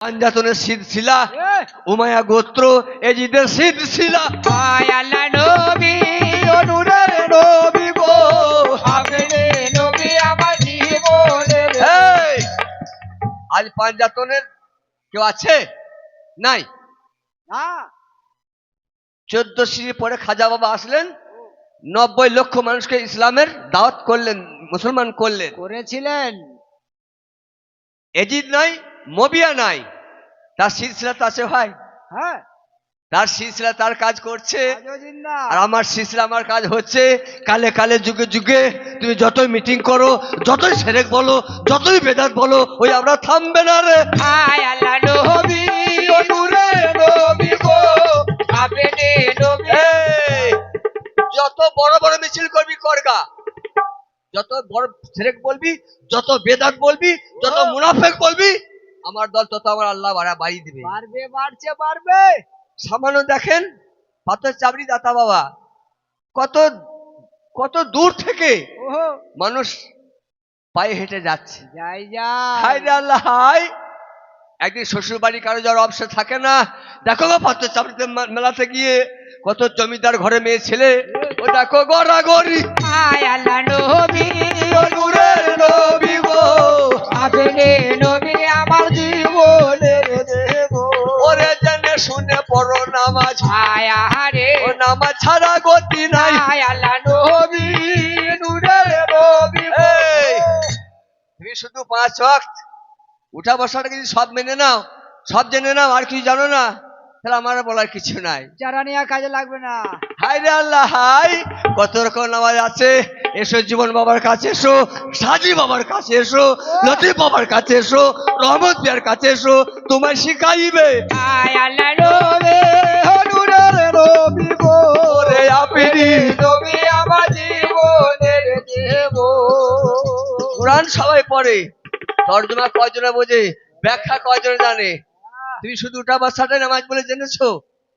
পাঞ্জাতনের সিদ্ধ শিলা। উমায়া গোত্র এজিদের সিদ্ধ শিলা। নবী অনুরের নবী গো। আপনি নবী আমার জীবনের আজ পাঞ্জাতনের কেউ আছে? নাই? না। চোদ্দ সিঁড়ি পরে খাজা বাবা আসলেন। নব্বই লক্ষ মানুষকে ইসলামের দাওয়াত করলেন মুসলমান করলেন। করেছিলেন। এজিদ নাই? মবিয়া নাই। তার সিলসিলা তো আছে ভাই। হ্যাঁ। তার সিলসিলা তার কাজ করছে। আর আমার সিলসিলা আমার কাজ হচ্ছে। কালে কালে যুগে যুগে তুমি যতই মিটিং করো যতই সেরেক বলো যতই বেদাত বলো ওই আমরা থামবে না রে। হায় আল্লাহ নবী নবী গো। আপনি নবী। যত বড় বড় মিছিল করবি করগা। যত বড় সেরেক বলবি যত বেদাত বলবি যত মুনাফেক বলবি আমার দল তত আমার আল্লাহ বাড়া বাড়িয়ে দিবে। বাড়বে বাড়ছে বাড়বে। সামান্য দেখেন পাথর চাবড়ি দাতা বাবা কত কত দূর থেকে ওহো। মানুষ পায়ে হেঁটে যাচ্ছে। যাই যাই আল্লাহ হাই একদিন শ্বশুর বাড়ি কারও যাওয়ার অবসর থাকে না। দেখো গো পাথর চাবড়িতে মে- মেলাতে গিয়ে কত জমিদার ঘরে মেয়ে ছেলে। ও দেখো গড়াগড়ি। নামাজ হায় আরে ও নামাজ ছাড়া গতি নাই। আল্লাহ নবী নূরের নবী। তুমি শুধু পাঁচ ওয়াক্ত উঠা বসাটা যদি সব মেনে নাও সব জেনে নাও আর কিছু জানো না তাহলে আমার বলার কিছু নাই। যারা নিয়ে কাজে লাগবে না। হাই রে আল্লাহ হাই কত রকম নামাজ আছে। এসো জীবন বাবার কাছে এসো সাজি বাবার কাছে এসো লতিফ বাবার কাছে এসো রহমত বিয়ার কাছে এসো তোমায় শিখাইবে। হায় আল্লাহ নবী নূরের গো ওরে আপনি নবী আমার জীবনের দেব। কোরআন সবাই পড়ে তর্জমা কয়জনে বোঝে ব্যাখ্যা কয়জনে জানে? তুমি শুধু উঠা বাসাটাই নামাজ বলে জেনেছো?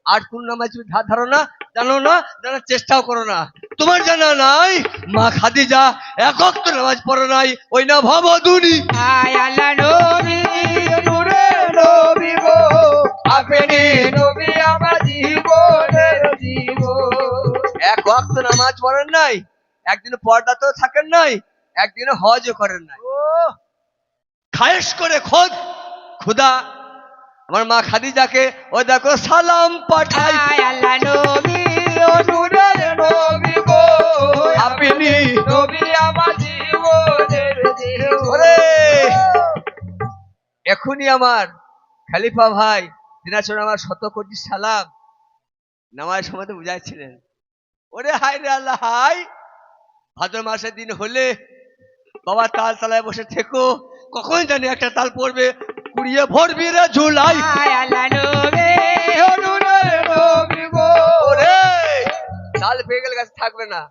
আর কোন নামাজ তুমি ধার না জানো না জানার চেষ্টাও করো না। তোমার জানা নাই মা খাদিজা একক তো নামাজ পড়ে নাই ওই না ভবধুনি হায় আল্লাহ নামাজ পড়েন নাই একদিন পর্দাতেও থাকেন নাই একদিন হজও করেন নাই। ও খায়েশ করে খোদ খুদা আমার মা খাদিজাকে ও দেখো সালাম পাঠাই। আল্লাহ নবী নূরের নবী গো আপনি নবী আমার জীবনের ওরে! এখনই আমার খালিফা ভাই দিনাচর আমার শত কোটি সালাম। নামাজ সময় তো বুঝাইছিলেন। ওরে হাই রে আল্লাহ হাই ভাদ্র মাসের দিন হলে বাবা তাল তালায় বসে থেকো কখন জানি একটা তাল পড়বে। কুড়িয়ে ভরবি রে ঝুলাই। তাল পেয়ে গেলে গাছ থাকবে না।